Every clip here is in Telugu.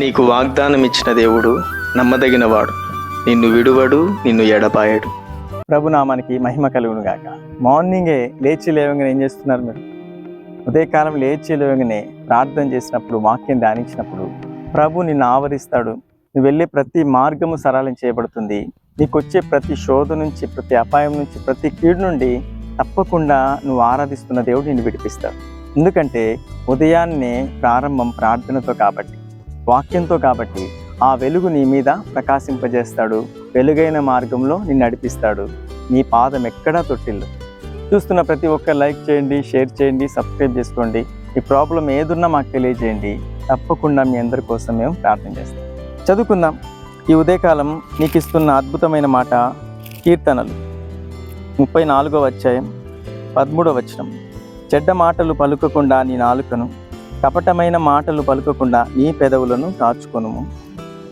నీకు వాగ్దానం ఇచ్చిన దేవుడు నమ్మదగినవాడు. నిన్ను విడువడు నిన్ను ఎడపాయడు ప్రభునామానికి మహిమ కలుగును గాక మార్నింగే లేచి లేవగానే ఏం చేస్తున్నారు మీరు? ఉదయకాలం లేచి లేవగానే ప్రార్థన చేసినప్పుడు వాక్యం ధ్యానించినప్పుడు ప్రభు నిన్ను ఆవరిస్తాడు. నువ్వు వెళ్ళే ప్రతి మార్గము సరళం చేయబడుతుంది. నీకు వచ్చే ప్రతి శోధ నుంచి ప్రతి అపాయం నుంచి ప్రతి కీడు నుండి తప్పకుండా నువ్వు ఆరాధిస్తున్న దేవుడు నిన్ను విడిపిస్తాడు. ఎందుకంటే ఉదయాన్నే ప్రారంభం ప్రార్థనతో కాబట్టి. వాక్యంతో కాబట్టి ఆ వెలుగు నీ మీద ప్రకాశింపజేస్తాడు. వెలుగైన మార్గంలో నిన్ను నడిపిస్తాడు. నీ పాదం ఎక్కడా తొట్టిల్లు. చూస్తున్న ప్రతి ఒక్క లైక్ చేయండి షేర్ చేయండి సబ్స్క్రైబ్ చేసుకోండి. ఈ ప్రాబ్లం ఏదున్నా మాకు తెలియజేయండి. తప్పకుండా మీ అందరి కోసం మేము ప్రార్థన చేస్తాం. చదువుకుందాం. ఈ ఉదయకాలం నీకు ఇస్తున్న అద్భుతమైన మాట కీర్తనలు. ముప్పై నాలుగో అధ్యాయం పదమూడవ వచనం. చెడ్డ మాటలు పలుకకుండా నీ నాలుకను కపటమైన మాటలు పలుకకుండా నీ పెదవులను కాచుకొనుము.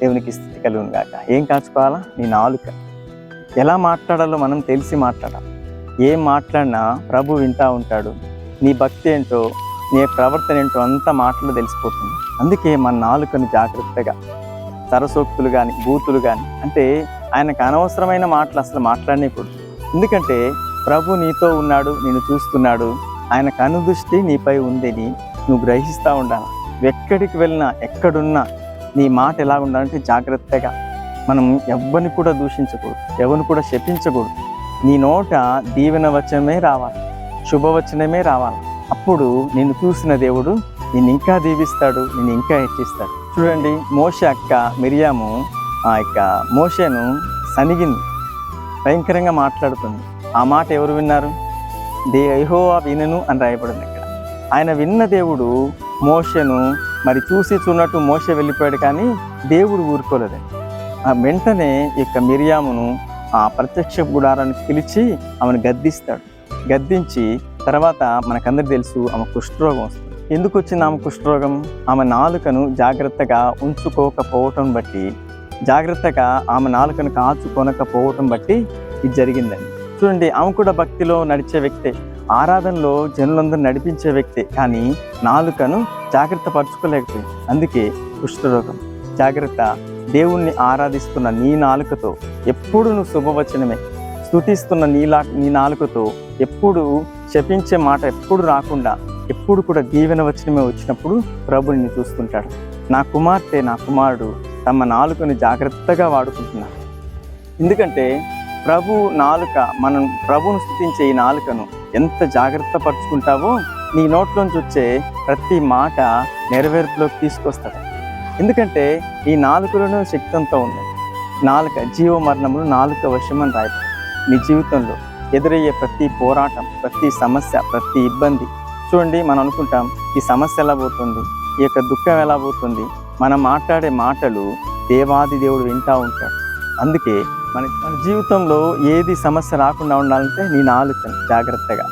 దేవునికి స్థితి కలుగును గాక. ఏం కాచుకోవాలా? నీ నాలుక. ఎలా మాట్లాడాలో మనం తెలిసి మాట్లాడాలి. ఏం మాట్లాడినా ప్రభు వింటా ఉంటాడు. నీ భక్తి ఏంటో నీ ప్రవర్తన ఏంటో అంత మాటలు తెలిసిపోతుంది. అందుకే మన నాలుకను జాగ్రత్తగా సరసోక్తులు కానీ బూతులు కానీ అంటే ఆయనకు అనవసరమైన మాటలు అసలు మాట్లాడనేకూడదు ఎందుకంటే ప్రభు నీతో ఉన్నాడు నేను చూస్తున్నాడు. ఆయన కనుదృష్టి నీపై ఉందని నువ్వు గ్రహిస్తూ ఉండాలి? ఎక్కడికి వెళ్ళినా ఎక్కడున్నా నీ మాట ఎలా ఉండాలంటే జాగ్రత్తగా మనం ఎవరిని కూడా దూషించకూడదు ఎవరిని కూడా శపించకూడదు. నీ నోట దీవెన వచనమే రావాలి శుభవచనమే రావాలి. అప్పుడు నిన్ను చూసిన దేవుడు నిన్ను ఇంకా దీవిస్తాడు నిన్ను ఇంకా హెచ్చిస్తాడు. చూడండి మోష అక్క మిరియాము ఆ యొక్క మోషను సనిగింది. భయంకరంగా మాట్లాడుతుంది. ఆ మాట ఎవరు విన్నారు? దే యెహోవా వినను అని రాయబడింది. ఆయన విన్న దేవుడు మోషను మరి చూసి చూన్నట్టు మోష వెళ్ళిపోయాడు కానీ దేవుడు ఊరుకోలేదు ఆ వెంటనే ఈ యొక్క మిరియామును ఆ ప్రత్యక్ష గుడారానికి పిలిచి ఆమెను గద్దిస్తాడు. గద్దించి తర్వాత మనకందరికి తెలుసు ఆమె కుష్ఠరోగం వస్తుంది. ఎందుకు వచ్చింది ఆమె కుష్ఠరోగం? ఆమె నాలుకను జాగ్రత్తగా ఉంచుకోకపోవటం బట్టి జాగ్రత్తగా ఆమె నాలుకను కాచుకొనకపోవటం బట్టి ఇది జరిగిందండి. చూడండి ఆమె కూడా భక్తిలో నడిచే వ్యక్తే. ఆరాధనలో జనులందరూ నడిపించే వ్యక్తే. కానీ నాలుకను జాగ్రత్త పరచుకోలేకపోయింది. అందుకే కుష్ఠరోగం. జాగ్రత్త. దేవుణ్ణి ఆరాధిస్తున్న నీ నాలుకతో ఎప్పుడు నువ్వు శుభవచనమే. స్థుతిస్తున్న నీలా నీ నాలుకతో ఎప్పుడు శపించే మాట ఎప్పుడు రాకుండా ఎప్పుడు కూడా దీవెన వచనమే వచ్చినప్పుడు ప్రభుని చూసుకుంటాడు నా కుమార్తె నా కుమారుడు తమ నాలుకను జాగ్రత్తగా వాడుకుంటున్నారు. ఎందుకంటే ప్రభు నాలుక మనం ప్రభును స్థుతించే ఈ నాలుకను ఎంత జాగ్రత్త పరుచుకుంటావో నీ నోట్లోంచి వచ్చే ప్రతి మాట నెరవేర్పులోకి తీసుకొస్తాడు. ఎందుకంటే ఈ నాలుకలోనే శక్తంతో ఉంది. నాలుక జీవ మరణములు నాలుక వశమని రాయబడి నీ జీవితంలో ఎదురయ్యే ప్రతి పోరాటం ప్రతి సమస్య ప్రతి ఇబ్బంది చూడండి మనం అనుకుంటాం ఈ సమస్య ఎలా పోతుంది ఈ యొక్క దుఃఖం ఎలా పోతుంది మనం మాట్లాడే మాటలు దేవాది దేవుడు వింటా ఉంటాడు. అందుకే మన మన జీవితంలో ఏది సమస్య రాకుండా ఉండాలంటే నీ నాలుకను జాగ్రత్తగా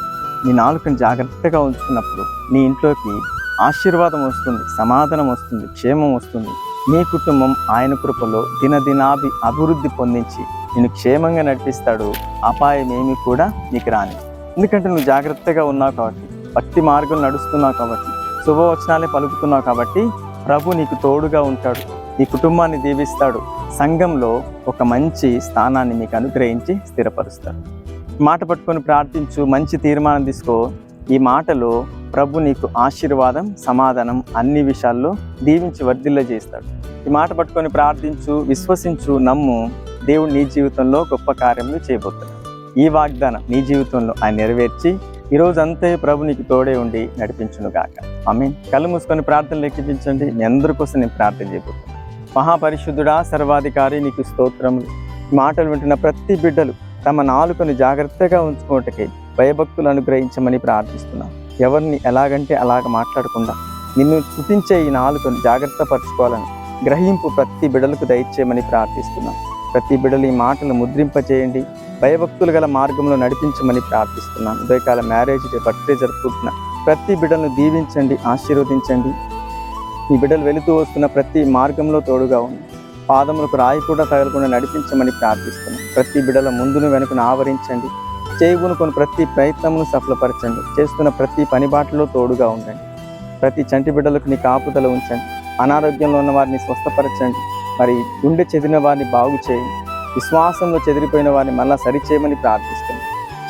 నీ నాలుకను జాగ్రత్తగా ఉంచుకున్నప్పుడు నీ ఇంట్లోకి ఆశీర్వాదం వస్తుంది సమాధానం వస్తుంది క్షేమం వస్తుంది. నీ కుటుంబం ఆయన కృపలో దినదినాభి అభివృద్ధి పొందించి నేను క్షేమంగా నడిపిస్తాడు. అపాయం ఏమీ కూడా నీకు రాని ఎందుకంటే నువ్వు జాగ్రత్తగా ఉన్నావు కాబట్టి భక్తి మార్గం నడుస్తున్నావు కాబట్టి శుభవచనాలే పలుకుతున్నావు కాబట్టి ప్రభు నీకు తోడుగా ఉంటాడు. ఈ కుటుంబాన్ని దీవిస్తాడు. సంఘంలో ఒక మంచి స్థానాన్ని మీకు అనుగ్రహించి స్థిరపరుస్తాడు. మాట పట్టుకొని ప్రార్థించు మంచి తీర్మానం తీసుకో. ఈ మాటలో ప్రభు నీకు ఆశీర్వాదం సమాధానం అన్ని విషయాల్లో దీవించి వర్ధిల్ల చేస్తాడు. ఈ మాట పట్టుకొని ప్రార్థించు విశ్వసించు నమ్ము దేవుడు నీ జీవితంలో గొప్ప కార్యములు చేయబోతున్నాడు. ఈ వాగ్దానం నీ జీవితంలో ఆయన నెరవేర్చి ఈరోజంతే అంతే ప్రభు నీకు తోడే ఉండి నడిపించును గాక ఆమె కళ్ళు మూసుకొని ప్రార్థనలు లెక్కించండి. మీ అందరి కోసం నేను ప్రార్థన చేయబోతున్నాను. మహాపరిశుద్ధుడా సర్వాధికారి నీకు స్తోత్రములు. మాటలు వింటున్న ప్రతి బిడ్డలు తమ నాలుకను జాగ్రత్తగా ఉంచుకోవటకే భయభక్తులు అనుగ్రహించమని ప్రార్థిస్తున్నాం. ఎవరిని ఎలాగంటే అలాగ మాట్లాడకుండా నిన్ను స్థుతించే ఈ నాలుకను జాగ్రత్త పరచుకోవాలని గ్రహింపు ప్రతి బిడలకు దయచేయమని ప్రార్థిస్తున్నాం. ప్రతి బిడలు ఈ మాటలు ముద్రింపచేయండి భయభక్తులు గల మార్గంలో నడిపించమని ప్రార్థిస్తున్నాను ఉదయకాల మ్యారేజ్ డే బర్త్డే జరుపుకుంటున్న ప్రతి బిడ్డలను దీవించండి ఆశీర్వదించండి. ఈ బిడ్డలు వెళుతూ వస్తున్న ప్రతి మార్గంలో తోడుగా ఉంది పాదములకు రాయి కూడా తగలకుండా నడిపించమని ప్రార్థిస్తున్నాం. ప్రతి బిడ్డల ముందును వెనుకను ఆవరించండి. చేయగూనుకొని ప్రతి ప్రయత్నమును సఫలపరచండి. చేస్తున్న ప్రతి పని బాటలో తోడుగా ఉండండి. ప్రతి చంటి బిడ్డలకు నీ కాపుదల ఉంచండి. అనారోగ్యంలో ఉన్న వారిని స్వస్థపరచండి. మరి గుండె చెదిరిన వారిని బాగు చేయండి. విశ్వాసంలో చెదిరిపోయిన వారిని మళ్ళా సరిచేయమని ప్రార్థిస్తుంది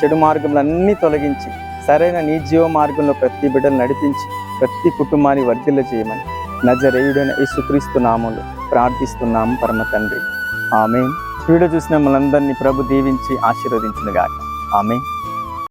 చెడు మార్గములన్నీ తొలగించి సరైన నీ జీవ మార్గంలో ప్రతి బిడ్డలు నడిపించి ప్రతి కుటుంబాన్ని వర్ధిల్ల చేయమని నజరేయుడైన యేసుక్రీస్తు నామలు ప్రార్థిస్తున్నాము పరమ తండ్రి. ఆమె వీడియో చూసిన మనందరినీ ప్రభు దీవించి ఆశీర్వదించునుగాక ఆమె